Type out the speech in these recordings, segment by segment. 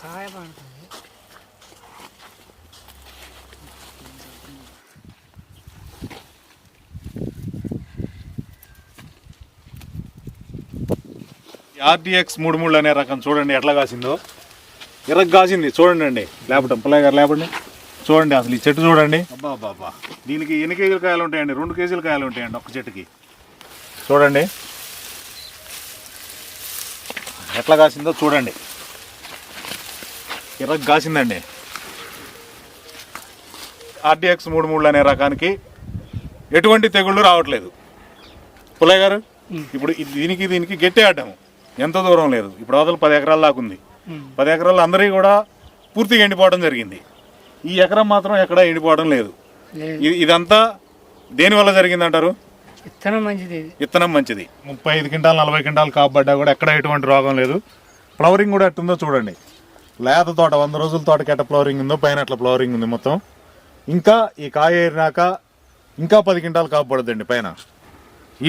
కాయ పండుతుంది ఆర్డిఎక్స్ మూడు మూడు అనే రకం చూడండి ఎట్లా కాసిందో. ఇరగ కాసింది చూడండి అండి. లేపటం పుల్లయ్య గారు లేపండి. చూడండి అసలు ఈ చెట్టు చూడండి. అబ్బా అబ్బా అబ్బా. దీనికి ఎన్ని కేజీల కాయలు ఉంటాయండి? రెండు కేజీల కాయలు ఉంటాయండి ఒక్క చెట్టుకి. చూడండి. ఎట్లా కాసిందో చూడండి. ఇరగ కాసిందండి. ఆర్డిఎక్స్ మూడు మూడు అనే రకానికి ఎటువంటి తెగుళ్ళు రావట్లేదు. పుల్లయ్య గారు ఇప్పుడు దీనికి దీనికి గట్టి ఆడము. ఎంత దూరం లేదు. ఇప్పుడు అవతల పది ఎకరాల దాకా ఉంది. పది ఎకరాలు అందరికీ కూడా పూర్తిగా ఎండిపోవడం జరిగింది. ఈ ఎకరం మాత్రం ఎక్కడ ఎండిపోవడం లేదు. లేదు. ఇది ఇదంతా దేనివల్ల జరిగిందంటారు? విత్తనం మంచిది ఇది. విత్తనం మంచిది. ముప్పై ఐదు క్వింటాలు నలభై క్వింటాలు కాపబడ్డా కూడా ఎక్కడ ఎటువంటి రోగం లేదు. ఫ్లవరింగ్ కూడా ఎట్టుందో చూడండి. లేత తోట వంద రోజుల తోటకి ఎట్ట ఫ్లవరింగ్ ఉందో పైన అట్లా ఫ్లవరింగ్ ఉంది మొత్తం. ఇంకా ఈ కాయ ఏరినాక ఇంకా పది క్వింటాలు కాపబడుద్దండి పైన.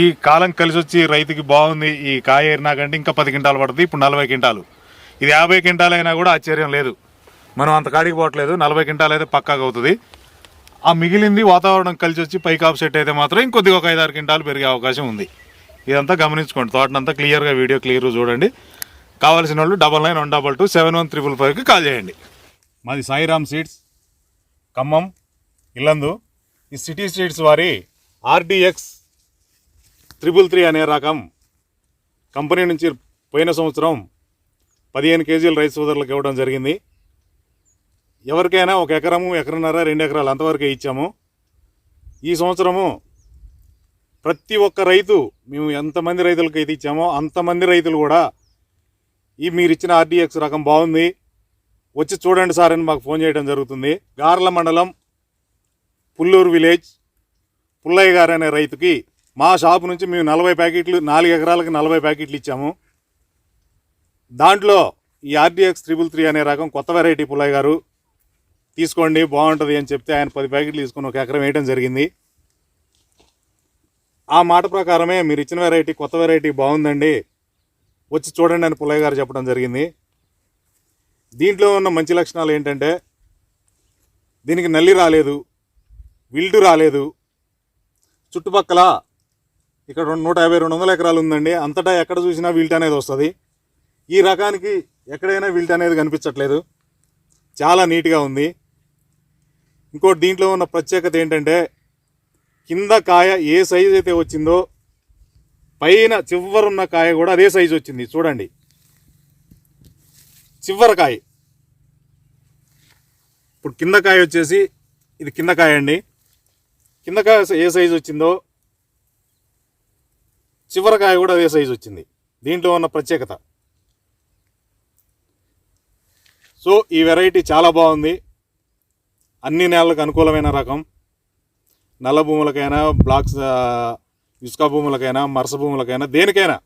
ఈ కాలం కలిసి వచ్చి రైతుకి బాగుంది ఈ కాయ ఏరినాకంటే ఇంకా పది క్వింటాలు పడుతుంది ఇప్పుడు నలభై క్వింటాలు. ఇది యాభై క్వింటాలు అయినా కూడా ఆశ్చర్యం లేదు. మనం అంత కాడికి పోవట్లేదు నలభై క్వింటాలు అయితే పక్కాగా అవుతుంది. ఆ మిగిలింది వాతావరణం కలిసి వచ్చి పైకి కాపు సెట్ అయితే మాత్రం ఇంకొద్దిగా ఒక ఐదారు క్వింటాలు పెరిగే అవకాశం ఉంది. ఇదంతా గమనించుకోండి తోటనంతా క్లియర్గా వీడియో క్లియర్ చూడండి. కావాల్సిన వాళ్ళు double nine one double two seven one triple ఫైవ్కి కాల్ చేయండి. మాది సాయిరామ్ సీడ్స్ ఖమ్మం ఇల్లందు. ఈ సిటీ సీడ్స్ వారి ఆర్డిఎక్స్ త్రిపుల్ త్రీ అనే రకం. కంపెనీ నుంచి పోయిన సంవత్సరం పదిహేను కేజీల రైస్ సోదరులకు ఇవ్వడం జరిగింది. ఎవరికైనా ఒక ఎకరము ఎకరన్నర రెండు ఎకరాలు అంతవరకే ఇచ్చాము. ఈ సంవత్సరము ప్రతి ఒక్క రైతు మేము ఎంతమంది రైతులకు అయితే ఇచ్చామో అంతమంది రైతులు కూడా ఈ మీరు ఇచ్చిన ఆర్డీఎక్స్ రకం బాగుంది. వచ్చి చూడండి సార్ అని మాకు ఫోన్ చేయడం జరుగుతుంది. గార్ల మండలం పుల్లూరు విలేజ్ పుల్లయ్య గారు అనే రైతుకి మా షాపు నుంచి మేము నలభై ప్యాకెట్లు నాలుగు ఎకరాలకు నలభై ప్యాకెట్లు ఇచ్చాము. దాంట్లో ఈ ఆర్డీఎక్స్ త్రిబుల్ త్రీ అనే రకం కొత్త వెరైటీ పుల్లయ్య గారు తీసుకోండి బాగుంటుంది అని చెప్తే ఆయన పది ప్యాకెట్లు తీసుకుని ఒక ఎకరం వేయడం జరిగింది. ఆ మాట ప్రకారమే మీరు ఇచ్చిన వెరైటీ కొత్త వెరైటీ బాగుందండి. వచ్చి చూడండి అని పుల్లయ్య గారు చెప్పడం జరిగింది. దీంట్లో ఉన్న మంచి లక్షణాలు ఏంటంటే దీనికి నల్లి రాలేదు విల్డు రాలేదు. చుట్టుపక్కల ఇక్కడ రెండు నూట యాభై రెండు వందల ఎకరాలు ఉందండి. అంతటా ఎక్కడ చూసినా విల్ట్ అనేది వస్తుంది. ఈ రకానికి ఎక్కడైనా విల్ట్ అనేది కనిపించట్లేదు. చాలా నీట్గా ఉంది. ఇంకోటి దీంట్లో ఉన్న ప్రత్యేకత ఏంటంటే కింద కాయ ఏ సైజు అయితే వచ్చిందో పైన చివరున్న కాయ కూడా అదే సైజు వచ్చింది. చూడండి. చివరి కాయ. ఇప్పుడు కింద కాయ వచ్చేసి ఇది కింద కాయ అండి. కింద కాయ ఏ సైజు వచ్చిందో చివరికాయ కూడా అదే సైజు వచ్చింది. దీంట్లో ఉన్న ప్రత్యేకత. సో ఈ వెరైటీ చాలా బాగుంది. అన్ని నేలలకు అనుకూలమైన రకం. నల్ల భూములకైనా బ్లాక్స్ ఇసుక భూములకైనా మరస భూములకైనా దేనికైనా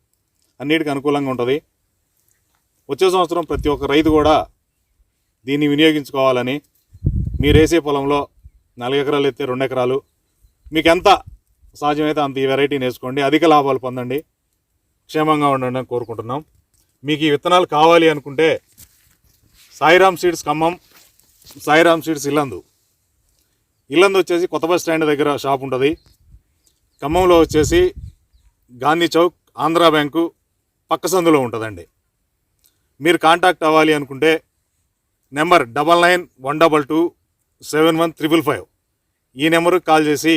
అన్నిటికీ అనుకూలంగా ఉంటుంది. వచ్చే సంవత్సరం ప్రతి ఒక్క రైతు కూడా దీన్ని వినియోగించుకోవాలని మీరేసే పొలంలో నాలుగు ఎకరాలు ఎత్తే రెండు ఎకరాలు మీకు ఎంత సాధ్యమైతే అంత ఈ వెరైటీని వేసుకోండి. అధిక లాభాలు పొందండి. క్షేమంగా ఉండండి అని కోరుకుంటున్నాం. మీకు ఈ విత్తనాలు కావాలి అనుకుంటే సాయిరామ్ సీడ్స్ ఖమ్మం సాయిరామ్ సీడ్స్ ఇల్లందు. ఇల్లందు వచ్చేసి కొత్త బస్ స్టాండ్ దగ్గర షాప్ ఉంటుంది. ఖమ్మంలో వచ్చేసి గాంధీ చౌక్ ఆంధ్రా బ్యాంకు పక్క సందులో ఉంటుందండి. మీరు కాంటాక్ట్ అవ్వాలి అనుకుంటే number double nine one double two seven one triple five. ఈ నెంబర్కి కాల్ చేసి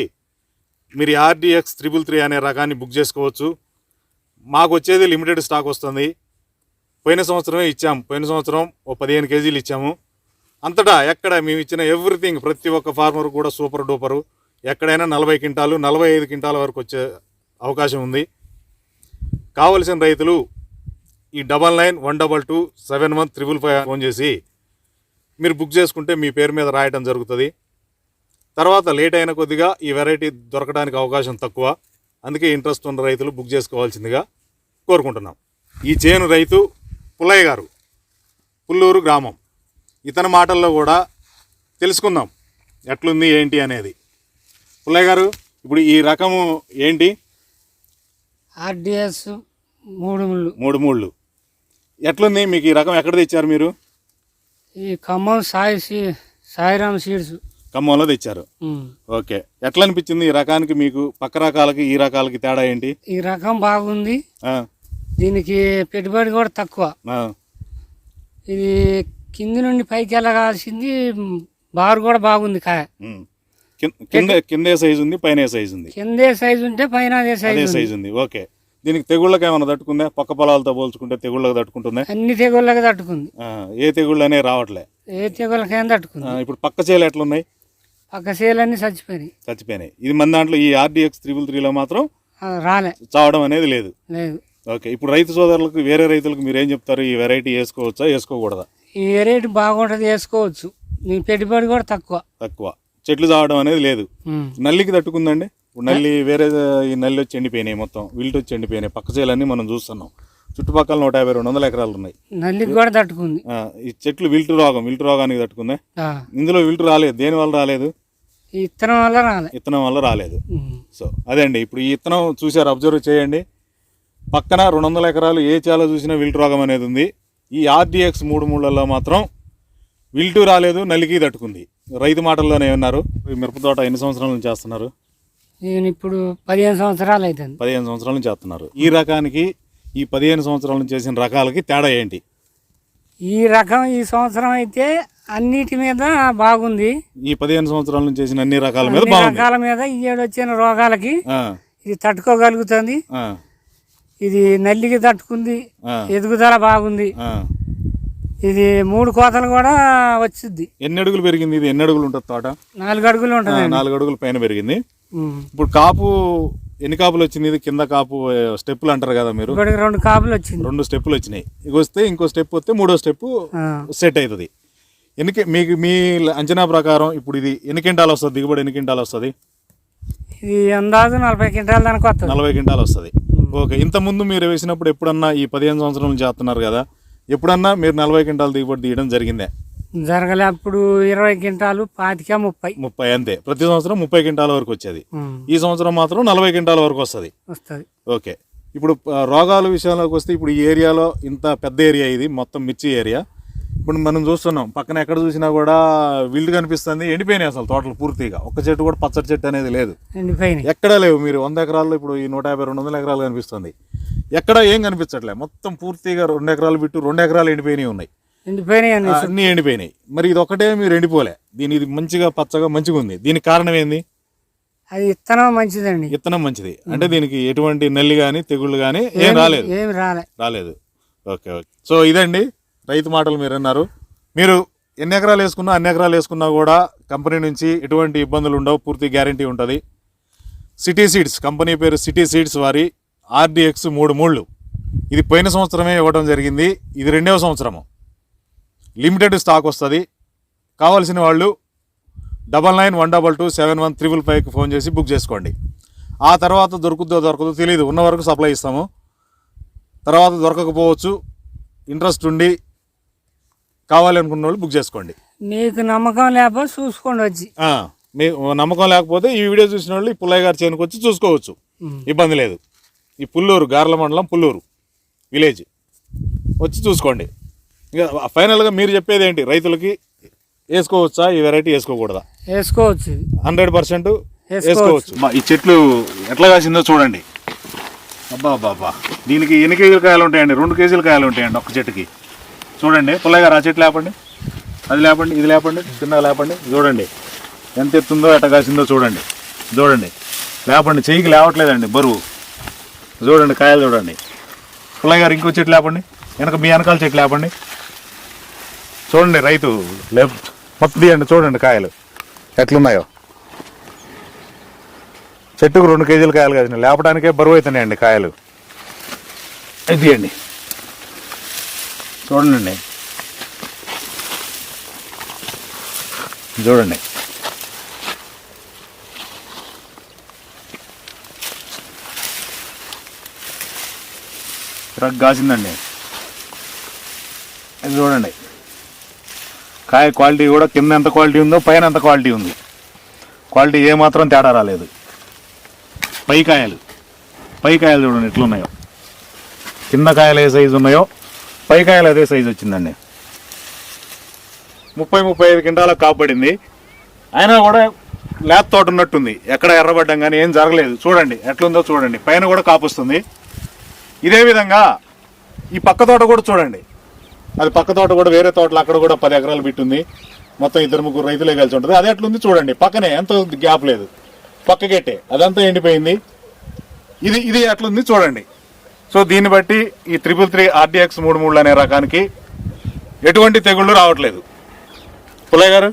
మీరు ఆర్డిఎక్స్ త్రిబుల్ త్రీ అనే రకాన్ని బుక్ చేసుకోవచ్చు. మాకు వచ్చేది లిమిటెడ్ స్టాక్ వస్తుంది. పోయిన సంవత్సరమే ఇచ్చాము పోయిన సంవత్సరం ఓ పదిహేను కేజీలు ఇచ్చాము. అంతటా ఎక్కడ మేము ఇచ్చిన ఎవ్రీథింగ్ ప్రతి ఒక్క ఫార్మర్ కూడా సూపర్ డూపరు. ఎక్కడైనా నలభై క్వింటాలు నలభై ఐదు క్వింటాల వరకు వచ్చే అవకాశం ఉంది. కావలసిన రైతులు ఈ double nine one double two seven one triple five phone చేసి మీరు బుక్ చేసుకుంటే మీ పేరు మీద రాయటం జరుగుతుంది. తర్వాత లేట్ అయిన కొద్దిగా ఈ వెరైటీ దొరకడానికి అవకాశం తక్కువ. అందుకే ఇంట్రెస్ట్ ఉన్న రైతులు బుక్ చేసుకోవాల్సిందిగా కోరుకుంటున్నాం. ఈ చేను రైతు పుల్లయ్య గారు పుల్లూరు గ్రామం. ఇతని మాటల్లో కూడా తెలుసుకుందాం. ఎట్లుంది ఏంటి అనేది. పుల్లయ్య గారు ఇప్పుడు ఈ రకము ఏంటి? ఆర్డిఎస్ మూడు ముళ్ళు. మూడు మూళ్ళు. ఎట్లుంది? మీకు ఈ రకం ఎక్కడ తెచ్చారు మీరు? ఈ ఖమ్మం సాయి సీ- సాయిరామ్ సీడ్స్. ఖమ్మంలో తెచ్చారు. ఓకే. ఎట్లా అనిపించింది ఈ రకానికి మీకు? పక్క రకాలకి ఈ రకాలకి తేడా ఏంటి? ఈ రకం బాగుంది. ఆ, దీనికి పెట్టుబడి కూడా తక్కువ. ఆ, ఇది కింది నుండి పైకి వెళ్ళగాల్సింది బారు కూడా బాగుంది కాయ. ఉమ్. కింద- కింద సైజు ఉంది పైన సైజు ఉంది. కిందే సైజు ఉంటే పైన అదే సైజు ఉంది. సైజు ఉంది. ఓకే. దీనికి తెగుళ్ళకి ఏమైనా తట్టుకుందా? పక్క పొలాలతో పోల్చుకుంటే తెగుళ్ళకి తట్టుకుంటుందా? అన్ని తెగుళ్ళకి తట్టుకుంది. ఏ తెగుళ్ళు అనేవి రావట్లే. ఏ తెగుళ్ళకైనా తట్టుకుంది. ఇప్పుడు పక్క చేలు ఎట్లున్నాయి? పక్క సేలన్నీ చచ్చిపోయినాయి. చచ్చిపోయినాయి. ఇది మన దాంట్లో ఈ ఆర్డిఎక్స్ త్రిబుల్ త్రీలో మాత్రం రాలే. చావడం అనేది లేదు. లేదు. ఓకే. ఇప్పుడు రైతు సోదరులకు వేరే రైతులకు మీరు ఏం చెప్తారు? ఈ వెరైటీ వేసుకోవచ్చా? వేసుకోకూడదా? ఈ రేటు బాగుంటుంది వేసుకోవచ్చు. మీ పెట్టుబడి కూడా తక్కువ. తక్కువ. చెట్లు చావడం అనేది లేదు. నల్లికి తట్టుకుందండి. నల్లి వేరే ఈ నల్లి వచ్చి ఎండిపోయినాయి మొత్తం. విల్ట్ వచ్చి ఎండిపోయినాయి. పక్క చేలన్నీ మనం చూస్తున్నాం. చుట్టుపక్కల నూట యాభై రెండు వందల ఎకరాలు ఉన్నాయి. నల్లికి కూడా తట్టుకుంది. ఈ చెట్లు విల్టు రోగం విల్టు రోగానికి తట్టుకుందా? ఇందులో విల్టు రాలేదు. దేని వల్ల రాలేదు? ఇత్తనం వల్ల రాలే. ఇత్తనం వల్ల రాలేదు. సో అదే అండి. ఇప్పుడు ఈ ఇత్తనం చూసారు అబ్జర్వ్ చేయండి. పక్కన రెండు వందల ఎకరాలు ఏ చాలా చూసినా విల్టు రోగం అనేది ఉంది. ఈ ఆర్డిఎక్స్ మూడు మూడులలో మాత్రం విల్టు రాలేదు నల్లికి తట్టుకుంది. రైతు మాటల్లోనే ఉన్నారు. ఈ మిరప తోట ఎన్ని సంవత్సరాల నుంచి చేస్తున్నారు? నేను ఇప్పుడు పదిహేను సంవత్సరాలు అవుతుంది పదిహేను సంవత్సరాల నుంచి చేస్తున్నారు. ఈ రకానికి ఈ పదిహేను సంవత్సరాల నుంచి చేసిన రకాలకి తేడా ఏంటి? ఈ రకం ఈ సంవత్సరం అయితే అన్నిటి మీద బాగుంది. ఈ పదిహేను సంవత్సరాల నుంచి చేసిన అన్ని రకాల మీద రకాల మీద ఈ ఏడు వచ్చిన రోగాలకి ఇది తట్టుకోగలుగుతుంది. ఇది నల్లికి తట్టుకుంది. ఎదుగుదల బాగుంది. ఇది మూడు కోతలు కూడా వచ్చింది ఎన్ని అడుగులు పెరిగింది? ఇది ఎన్ని అడుగులు ఉంటుంది తోట? నాలుగు అడుగులు ఉంటుంది నాలుగు అడుగుల పైన పెరిగింది. ఇప్పుడు కాపు ఎన్ని కాపులు వచ్చింది? ఇది కింద కాపు స్టెప్పులు అంటారు కదా మీరు? రెండు కాపులు వచ్చింది. రెండు స్టెప్పులు వచ్చినాయి. ఇక వస్తే ఇంకో స్టెప్ వస్తే మూడో స్టెప్ సెట్ అవుతుంది. ఎన్ని మీకు మీ అంచనా ప్రకారం ఇప్పుడు ఇది ఎన్ని క్వింటాలు వస్తుంది? దిగుబడి ఎన్ని క్వింటాలు వస్తుంది? ఇది అందాజు నలభై క్వింటాల దానికి వస్తుంది. నలభై క్వింటాలు వస్తుంది. ఓకే ఇంత ముందు మీరు వేసినప్పుడు ఎప్పుడన్నా ఈ పదిహేను సంవత్సరాల చేస్తున్నారు కదా? ఎప్పుడన్నా మీరు నలభై క్వింటాలు దిగుబడి తీయడం జరిగిందే? జరగలే అప్పుడు ఇరవై క్వింటాలు పాతిక ముప్పై. ముప్పై అంతే. ప్రతి సంవత్సరం ముప్పై క్వింటాల వరకు వచ్చేది. ఈ సంవత్సరం మాత్రం నలభై క్వింటాల వరకు వస్తుంది. వస్తుంది. ఓకే. ఇప్పుడు రోగాల విషయంలోకి వస్తే ఇప్పుడు ఈ ఏరియాలో ఇంత పెద్ద ఏరియా ఇది మొత్తం మిర్చి ఏరియా. ఇప్పుడు మనం చూస్తున్నాం పక్కన ఎక్కడ చూసినా కూడా విల్డ్ కనిపిస్తుంది ఎండిపోయినాయి అసలు తోటలు పూర్తిగా. ఒక్క చెట్టు కూడా పచ్చడి చెట్టు అనేది లేదు. ఎండిపోయినాయి. ఎక్కడా లేవు మీరు. వంద ఎకరాల్లో ఇప్పుడు ఈ నూట యాభై రెండు వందల ఎకరాలు కనిపిస్తుంది. ఎక్కడ ఏం కనిపించట్లే. మొత్తం పూర్తిగా రెండు ఎకరాలు బిట్టు రెండు ఎకరాలు ఎండిపోయినాయి ఉన్నాయి. ఎండిపోయినాయి అన్ని ఎండిపోయినాయి. మరి ఇది ఒకటే మీరు ఎండిపోలే. దీని ఇది మంచిగా పచ్చగా మంచిగా ఉంది. దీనికి కారణం ఏంది? అది ఇత్తనం మంచిదండి. విత్తనం మంచిది. అంటే దీనికి ఎటువంటి నల్లి కానీ తెగుళ్ళు కానీ ఏం రాలేదు. రాలే. రాలేదు. Okay okay. సో ఇదండి రైతు మాటలు మీరు అన్నారు. మీరు ఎన్ని ఎకరాలు వేసుకున్నా అన్ని ఎకరాలు వేసుకున్నా కూడా కంపెనీ నుంచి ఎటువంటి ఇబ్బందులు ఉండవు. పూర్తి గ్యారంటీ ఉంటుంది. సిటీ సీడ్స్ కంపెనీ పేరు సిటీ సీడ్స్ వారి ఆర్డిఎక్స్ మూడు మూళ్ళు. ఇది పోయిన సంవత్సరమే ఇవ్వడం జరిగింది. ఇది రెండవ సంవత్సరము. లిమిటెడ్ స్టాక్ వస్తుంది. కావాల్సిన వాళ్ళు double nine one double two seven one triple ఫైవ్కి ఫోన్ చేసి బుక్ చేసుకోండి. ఆ తర్వాత దొరుకుతుందో దొరకదో తెలియదు ఉన్న వరకు సప్లై ఇస్తాము. తర్వాత దొరకకపోవచ్చు. ఇంట్రెస్ట్ ఉండి కావాలి అనుకున్న వాళ్ళు బుక్ చేసుకోండి. మీకు నమ్మకం లేకపోతే చూసుకోండి వచ్చి. మీ నమ్మకం లేకపోతే ఈ వీడియో చూసిన వాళ్ళు ఈ పుల్లయ్య గారి చేనుకు వచ్చి చూసుకోవచ్చు. ఇబ్బంది లేదు. ఈ పుల్లూరు గార్ల మండలం పుల్లూరు విలేజ్. వచ్చి చూసుకోండి. ఇక ఫైనల్గా మీరు చెప్పేది ఏంటి? రైతులకి వేసుకోవచ్చా? ఈ వెరైటీ వేసుకోకూడదా? వేసుకోవచ్చు. ఇది హండ్రెడ్ పర్సెంట్ వేసుకోవచ్చు. ఈ చెట్లు ఎట్లా కాసిందో చూడండి. అబ్బా అబ్బా అబ్బా దీనికి ఎన్ని కేజీల కాయలు ఉంటాయండి? రెండు కేజీల కాయలు ఉంటాయండి ఒక్క చెట్టుకి. చూడండి పుల్లయ్య గారు ఆ చెట్టు లేపండి. అది లేపండి ఇది లేపండి చిన్నగా లేపండి. చూడండి ఎంత ఎత్తుందో ఎట్ట కాసిందో చూడండి. చూడండి. లేపండి చెయ్యికి లేవట్లేదండి బరువు. చూడండి కాయలు చూడండి. పుల్లయ్య గారు ఇంకో చెట్లు లేపండి. వెనక మీ వెనకాల చెట్లు లేపండి. చూడండి రైతు లేపు మొత్తం తీయండి చూడండి కాయలు. ఎట్లున్నాయో. చెట్టుకు రెండు కేజీల కాయలు కాదు లేపడానికే బరువు అవుతున్నాయండి కాయలు. తీయండి. చూడండి. చూడండి. రగ్ కాసిందండి ఇది చూడండి. కాయ క్వాలిటీ కూడా కింద ఎంత క్వాలిటీ ఉందో పైన ఎంత క్వాలిటీ ఉంది. క్వాలిటీ ఏమాత్రం తేడా రాలేదు. పై కాయలు. పై కాయలు చూడండి ఎట్లున్నాయో. కింద కాయలు ఏ సైజు ఉన్నాయో పై కాయలు అదే సైజు వచ్చిందండి. ముప్పై ముప్పై ఐదు కింటాల కాపడింది. అయినా కూడా ల్యాప్ తోట ఉన్నట్టుంది. ఎక్కడ ఎర్రబడ్డం కానీ ఏం జరగలేదు. చూడండి ఎట్లుందో చూడండి. పైన కూడా కాపుస్తుంది. ఇదే విధంగా ఈ పక్క తోట కూడా చూడండి. అది పక్క తోట కూడా వేరే తోటలు అక్కడ కూడా పది ఎకరాలు బిట్టుంది మొత్తం ఇద్దరు ముగ్గురు రైతులే కలిసి ఉంటుంది. అది ఎట్లుంది చూడండి. పక్కనే ఎంత గ్యాప్ లేదు. పక్క గెట్టే అదంతా ఎండిపోయింది. ఇది ఇది ఎట్లుంది చూడండి. సో దీన్ని బట్టి ఈ త్రిపుల్ త్రీ ఆర్డిఎక్స్ మూడు మూడు అనే రకానికి ఎటువంటి తెగుళ్ళు రావట్లేదు. పుల్లయ్య గారు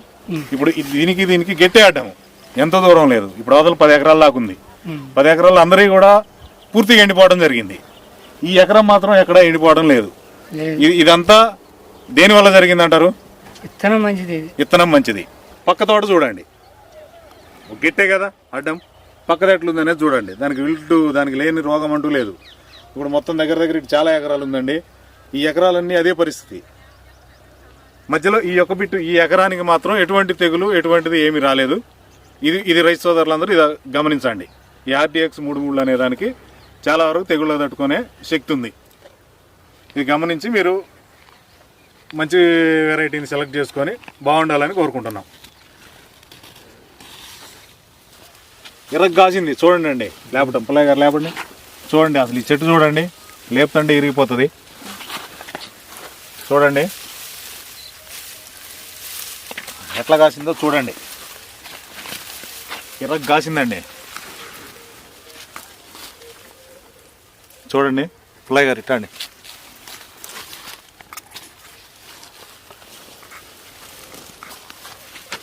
ఇప్పుడు దీనికి దీనికి గట్టి ఆడము ఎంత దూరం లేదు. ఇప్పుడు అవతల పది ఎకరాల దాకా ఉంది. పది ఎకరాలు అందరికీ కూడా పూర్తిగా ఎండిపోవడం జరిగింది. ఈ ఎకరం మాత్రం ఎక్కడ ఎండిపోవడం లేదు. లేదు. ఇది ఇదంతా దేని వల్ల జరిగింది అంటారు విత్తనం మంచిది ఇది. విత్తనం మంచిది. పక్క తోట చూడండి. గిట్టే కదా అడ్డం. పక్కన ఎట్లుందనేది చూడండి. దానికి విల్టు దానికి లేని రోగం అంటూ లేదు. ఇప్పుడు మొత్తం దగ్గర దగ్గర ఇటు చాలా ఎకరాలు ఉందండి. ఈ ఎకరాలన్నీ అదే పరిస్థితి. మధ్యలో ఈ యొక్క బిట్టు ఈ ఎకరానికి మాత్రం ఎటువంటి తెగులు ఎటువంటిది ఏమీ రాలేదు. ఇది ఇది రైతు సోదరులందరూ ఇది గమనించండి. ఈ ఆర్డిఎక్స్ మూడు మూడు అనే దానికి చాలా వరకు తెగుళ్ళు తట్టుకునే శక్తి ఉంది. ఇది గమనించి మీరు మంచి వెరైటీని సెలెక్ట్ చేసుకొని బాగుండాలని కోరుకుంటున్నాం. ఇరగ కాసింది చూడండి అండి. లేపటం పిల్లయ్య గారు లేపండి. చూడండి అసలు ఈ చెట్టు చూడండి. లేపుతండి ఇరిగిపోతుంది. చూడండి. ఎట్లా కాసిందో చూడండి. ఇరగ చూడండి పిల్లయ్య గారు ఇట్టండి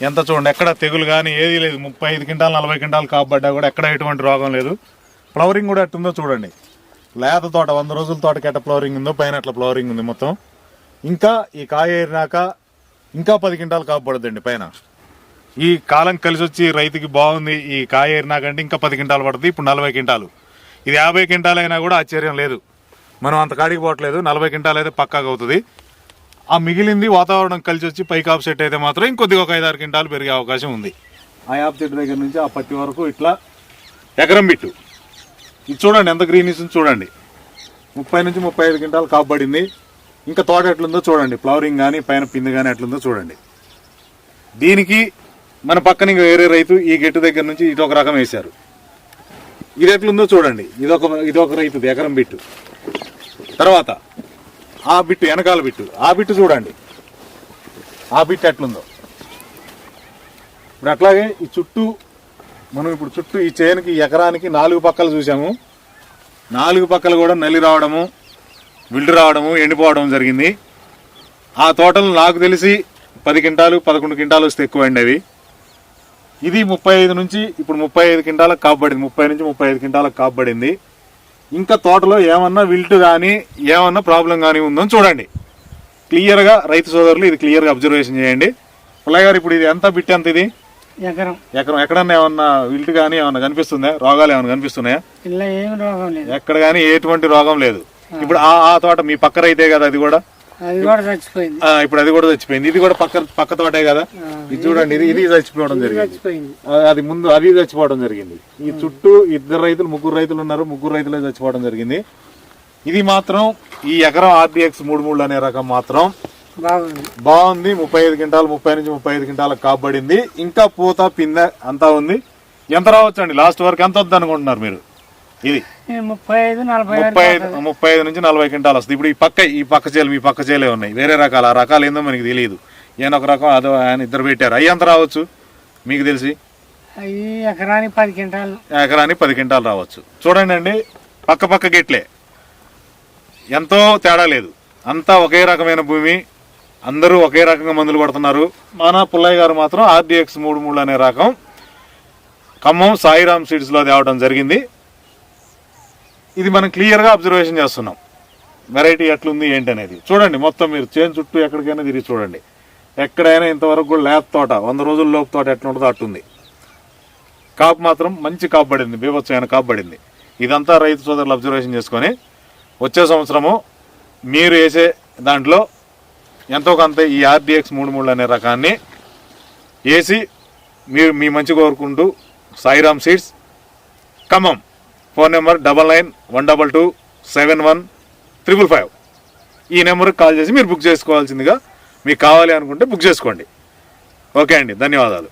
ఎంత చూడండి ఎక్కడ తెగులు కానీ ఏది లేదు. ముప్పై ఐదు క్వింటాలు నలభై క్వింటాలు కాపడ్డా కూడా ఎక్కడ ఎటువంటి రోగం లేదు. ఫ్లవరింగ్ కూడా ఎట్టుందో చూడండి. లేత తోట వంద రోజుల తోటకి ఎట్ట ఫ్లవరింగ్ ఉందో పైన అట్లా ఫ్లవరింగ్ ఉంది మొత్తం. ఇంకా ఈ కాయ ఏరినాక ఇంకా పది క్వింటాలు కాపడుద్దండి పైన. ఈ కాలం కలిసి వచ్చి రైతుకి బాగుంది ఈ కాయ ఏరినాకంటే ఇంకా పది క్వింటాలు పడుతుంది ఇప్పుడు నలభై క్వింటాలు. ఇది యాభై క్వింటాలు అయినా కూడా ఆశ్చర్యం లేదు. మనం అంత కాడికి పోవట్లేదు నలభై క్వింటాలు అయితే పక్కాగా అవుతుంది. ఆ మిగిలింది వాతావరణం కలిసి వచ్చి పైకి ఆఫ్ సెట్ అయితే మాత్రం ఇంకొద్దిగా ఒక ఐదారు క్వింటాలు పెరిగే అవకాశం ఉంది. ఆ యాప్ చెట్టు దగ్గర నుంచి ఆ పత్తి వరకు ఇట్లా ఎకరం బిట్టు. ఇది చూడండి ఎంత గ్రీనిస్ చూడండి. ముప్పై నుంచి ముప్పై ఐదు క్వింటాలు కాపబడింది. ఇంకా తోట ఎట్లుందో చూడండి. ఫ్లవరింగ్ కానీ పైన పిండి కానీ ఎట్లుందో చూడండి. దీనికి మన పక్కన ఇంకా వేరే రైతు ఈ గెట్టు దగ్గర నుంచి ఇటు ఒక రకం వేశారు. ఇది ఎట్లుందో చూడండి ఇదొక ఇదొక రైతు ఎకరం బిట్టు. తర్వాత ఆ బిట్టు వెనకాల బిట్టు. ఆ బిట్టు చూడండి. ఆ బిట్టు ఎట్లుందో. ఇప్పుడు అట్లాగే ఈ చుట్టూ మనం ఇప్పుడు చుట్టూ ఈ చేనుకి ఈ ఎకరానికి నాలుగు పక్కలు చూసాము. నాలుగు పక్కలు కూడా నల్లి రావడము విల్లు రావడము ఎండిపోవడం జరిగింది. ఆ తోటలు నాకు తెలిసి పది క్వింటాలు పదకొండు క్వింటాలు వస్తే ఎక్కువ అండి అవి. ఇది ముప్పై ఐదు నుంచి ఇప్పుడు ముప్పై ఐదు క్వింటాలకు కాపబడింది. ముప్పై నుంచి ముప్పై ఐదు క్వింటాలకు కాపబడింది. ఇంకా తోటలో ఏమన్నా విల్ట్ కానీ ఏమన్నా ప్రాబ్లం కానీ ఉందని చూడండి. క్లియర్గా రైతు సోదరులు ఇది క్లియర్గా అబ్జర్వేషన్ చేయండి. పుల్లయ్య గారు ఇప్పుడు ఇది ఎంత బిట్ ఎంత ఇది? ఎకరం. ఎక్కడ ఎక్కడన్నా ఏమన్నా విల్ట్ కానీ ఏమన్నా కనిపిస్తుందా? రోగాలు ఏమన్నా కనిపిస్తున్నాయా? ఇలా ఏమి రోగం లేదు. ఎక్కడ కానీ ఎటువంటి రోగం లేదు. ఇప్పుడు ఆ ఆ తోట మీ పక్క రైతే కదా అది కూడా? అది కూడా చచ్చిపోయింది. ఆ, ఇప్పుడు అది కూడా చచ్చిపోయింది. ఇది కూడా పక్క పక్క తోటే కదా? ఇది చూడండి ఇది ఇది చచ్చిపోవడం జరిగింది. అది ముందు అది చచ్చిపోవడం జరిగింది. ఈ చుట్టూ ఇద్దరు రైతులు ముగ్గురు రైతులు ఉన్నారు ముగ్గురు రైతులే చచ్చిపోవడం జరిగింది. ఇది మాత్రం ఈ ఎకరం ఆర్డిఎక్స్ మూడు మూడు అనే రకం మాత్రం బాగుంది. బాగుంది. ముప్పై ఐదు క్వింటాలు ముప్పై నుంచి ముప్పై ఐదు క్వింటాలకు కాబడింది. ఇంకా పూత పిందె అంతా ఉంది. ఎంత రావచ్చు అండి లాస్ట్ వరకు ఎంత వద్దు అనుకుంటున్నారు మీరు? ఇది? ముప్పై ఐదు నలభై ముప్పై ఐదు ముప్పై ఐదు నుంచి నలభై క్వింటాలు వస్తుంది. ఇప్పుడు ఈ పక్క ఈ పక్క చేలు మీ పక్క చేలే ఉన్నాయి. వేరే రకాలు. ఆ రకాలు ఏందో మనకి తెలియదు. ఈయన ఒక రకం అదో ఆయన ఇద్దరు పెట్టారు. అవి ఎంత రావచ్చు? మీకు తెలిసి? ఎకరానికి పది క్వింటాలు. ఎకరానికి పది క్వింటాలు రావచ్చు. చూడండి అండి పక్క పక్క గెట్లే. ఎంతో తేడా లేదు. అంతా ఒకే రకమైన భూమి. అందరూ ఒకే రకంగా మందులు పడుతున్నారు. మన పుల్లయ్య గారు మాత్రం ఆర్డిఎక్స్ మూడు మూడు అనే రకం. ఖమ్మం సాయిరామ్ సీడ్స్లో తేవడం జరిగింది. ఇది మనం క్లియర్గా అబ్జర్వేషన్ చేస్తున్నాం. వెరైటీ ఎట్లుంది ఏంటి అనేది చూడండి మొత్తం మీరు చేను చుట్టూ ఎక్కడికైనా తిరిగి చూడండి. ఎక్కడైనా ఇంతవరకు కూడా లేత తోట వంద రోజుల లోపు తోట ఎట్లా ఉంటుందో అట్టుంది. కాపు మాత్రం మంచి కాపు పడింది బీభత్సమైన కాపు పడింది. ఇదంతా రైతు సోదరులు అబ్జర్వేషన్ చేసుకొని వచ్చే సంవత్సరము మీరు వేసే దాంట్లో ఎంతో కొంత ఈ ఆర్డిఎక్స్ మూడు మూడు అనే రకాన్ని వేసి మీరు మీ మంచి కోరుకుంటూ Sairam seeds Khammam. Phone number double nine one double two seven one triple five. ఈ నెంబర్కి కాల్ చేసి మీరు బుక్ చేసుకోవాల్సిందిగా మీకు కావాలి అనుకుంటే బుక్ చేసుకోండి. ఓకే అండి ధన్యవాదాలు.